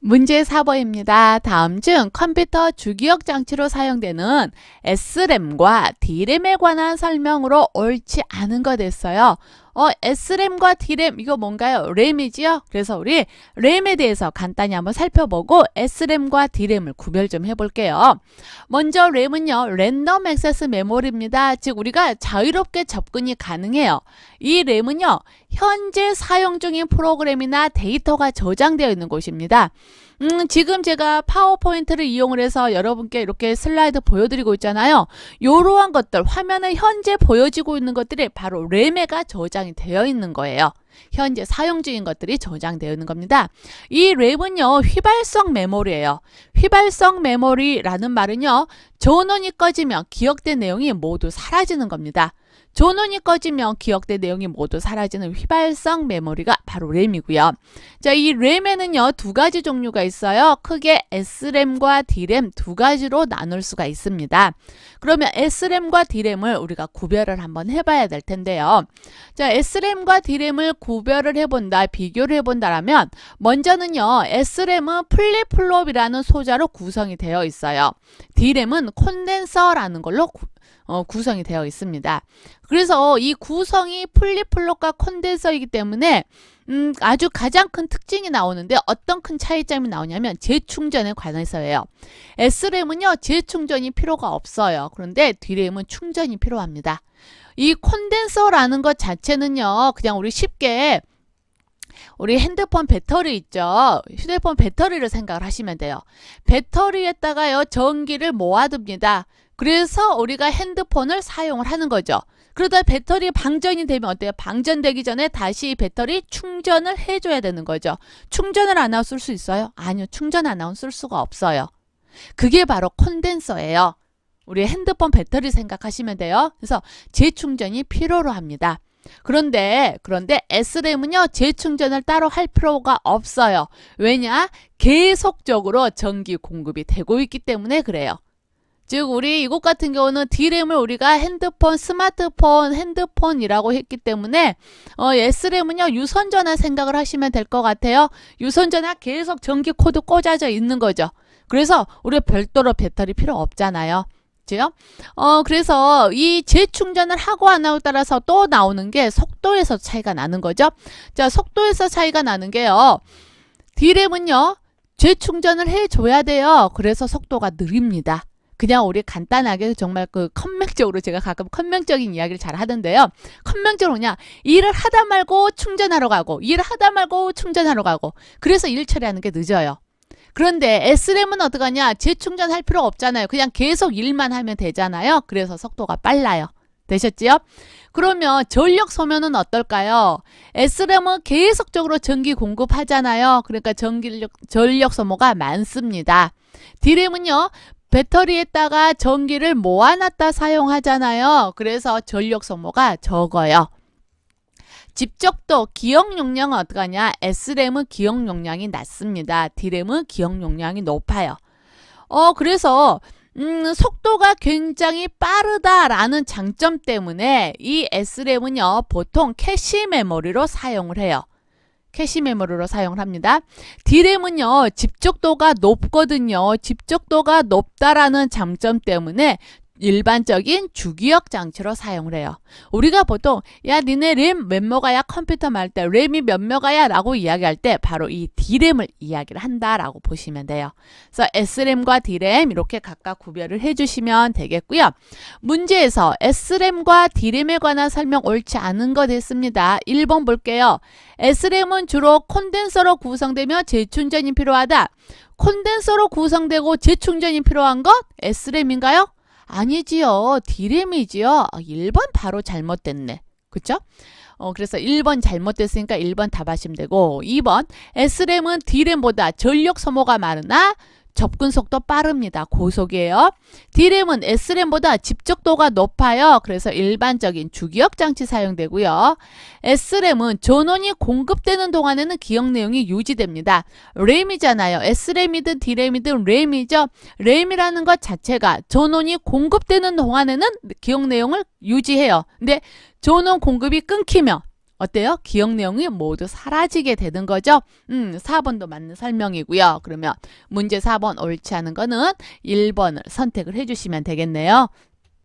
문제 4번입니다. 다음 중 컴퓨터 주기억 장치로 사용되는 SRAM과 DRAM에 관한 설명으로 옳지 않은 것 됐어요. 어, SRAM과 DRAM 이거 뭔가요? 램이지요? 그래서 우리 램에 대해서 간단히 한번 살펴보고 SRAM과 DRAM을 구별 좀 해볼게요. 먼저 램은요, 랜덤 액세스 메모리입니다. 즉 우리가 자유롭게 접근이 가능해요. 이 램은요, 현재 사용 중인 프로그램이나 데이터가 저장되어 있는 곳입니다. 음, 지금 제가 파워포인트를 이용을 해서 여러분께 이렇게 슬라이드 보여드리고 있잖아요. 이러한 것들, 화면에 현재 보여지고 있는 것들이 바로 램에가 저장이 되어 있는 거예요. 현재 사용 중인 것들이 저장되어 있는 겁니다. 이 램은요, 휘발성 메모리예요. 휘발성 메모리라는 말은요, 전원이 꺼지면 기억된 내용이 모두 사라지는 겁니다. 전원이 꺼지면 기억된 내용이 모두 사라지는 휘발성 메모리가 바로 램이고요. 자, 이 램에는요, 두 가지 종류가 있어요. 크게 SRAM과 DRAM 두 가지로 나눌 수가 있습니다. 그러면 SRAM과 DRAM을 우리가 구별을 한번 해봐야 될 텐데요. 자, SRAM과 DRAM을 구별을 해본다, 비교를 해본다라면, 먼저는요, SRAM은 플립플롭이라는 소자로 구성이 되어 있어요. DRAM은 콘덴서라는 걸로 구, 어, 구성이 되어 있습니다. 그래서 이 구성이 플립플롭과 콘덴서이기 때문에 음, 아주 가장 큰 특징이 나오는데 어떤 큰 차이점이 나오냐면 재충전에 관해서예요. SRAM은요 재충전이 필요가 없어요. 그런데 D램은 충전이 필요합니다. 이 콘덴서라는 것 자체는요 그냥 우리 쉽게 우리 핸드폰 배터리 있죠. 휴대폰 배터리를 생각을 하시면 돼요. 배터리에다가요 전기를 모아둡니다. 그래서 우리가 핸드폰을 사용을 하는 거죠. 그러다 배터리 방전이 되면 어때요? 방전되기 전에 다시 배터리 충전을 해줘야 되는 거죠. 충전을 안 하고 쓸 수 있어요? 아니요. 충전 안 하고 쓸 수가 없어요. 그게 바로 콘덴서예요. 우리 핸드폰 배터리 생각하시면 돼요. 그래서 재충전이 필요로 합니다. 그런데 그런데 S램은요 재충전을 따로 할 필요가 없어요. 왜냐? 계속적으로 전기 공급이 되고 있기 때문에 그래요. 즉 우리 이곳 같은 경우는 D램을 우리가 핸드폰, 스마트폰, 핸드폰이라고 했기 때문에 어, S램은요 유선전화 생각을 하시면 될 것 같아요. 유선전화 계속 전기 코드 꽂아져 있는 거죠. 그래서 우리 별도로 배터리 필요 없잖아요. 그죠? 어, 그래서 이 재충전을 하고 안 하고 따라서 또 나오는 게 속도에서 차이가 나는 거죠. 자, 속도에서 차이가 나는 게요. D램은요, 재충전을 해줘야 돼요. 그래서 속도가 느립니다. 그냥 우리 간단하게 정말 그 컴맹적으로 제가 가끔 컴맹적인 이야기를 잘 하던데요. 컴맹적으로 그냥 일을 하다 말고 충전하러 가고 일을 하다 말고 충전하러 가고 그래서 일 처리하는 게 늦어요. 그런데 S램은 어떡하냐? 재충전할 필요 없잖아요. 그냥 계속 일만 하면 되잖아요. 그래서 속도가 빨라요. 되셨지요? 그러면 전력 소모는 어떨까요? S램은 계속적으로 전기 공급하잖아요. 그러니까 전기력, 전력 소모가 많습니다. D램은요, 배터리에다가 전기를 모아놨다 사용하잖아요. 그래서 전력 소모가 적어요. 집적도 기억 용량은 어떡하냐? S램은 기억 용량이 낮습니다. D램은 기억 용량이 높아요. 어, 그래서 음, 속도가 굉장히 빠르다라는 장점 때문에 이 S램은요, 보통 캐시 메모리로 사용을 해요. 캐시 메모리로 사용을 합니다. D램은요, 집적도가 높거든요. 집적도가 높다라는 장점 때문에 일반적인 주기억 장치로 사용을 해요. 우리가 보통 야 니네 램몇 메가야 컴퓨터 말 때 램이 몇 메가야 라고 이야기할 때 바로 이 D램을 이야기를 한다라고 보시면 돼요. 그래서 S램과 D램 이렇게 각각 구별을 해주시면 되겠고요. 문제에서 S램과 D램에 관한 설명 옳지 않은 것 됐습니다. 1번 볼게요. S램은 주로 콘덴서로 구성되며 재충전이 필요하다. 콘덴서로 구성되고 재충전이 필요한 것 S램인가요? 아니지요. D램이지요. 1번 아, 바로 잘못됐네. 그쵸? 어, 그래서 1번 잘못됐으니까 1번 답하시면 되고 2번 S램은 D램보다 전력 소모가 많으나 접근 속도 빠릅니다. 고속이에요. D램은 S램보다 집적도가 높아요. 그래서 일반적인 주기억 장치 사용되고요. S램은 전원이 공급되는 동안에는 기억 내용이 유지됩니다. 램이잖아요. S램이든 D램이든 램이죠. 램이라는 것 자체가 전원이 공급되는 동안에는 기억 내용을 유지해요. 근데 전원 공급이 끊기면 어때요? 기억 내용이 모두 사라지게 되는 거죠? 음, 4번도 맞는 설명이고요. 그러면 문제 4번 옳지 않은 거는 1번을 선택을 해주시면 되겠네요.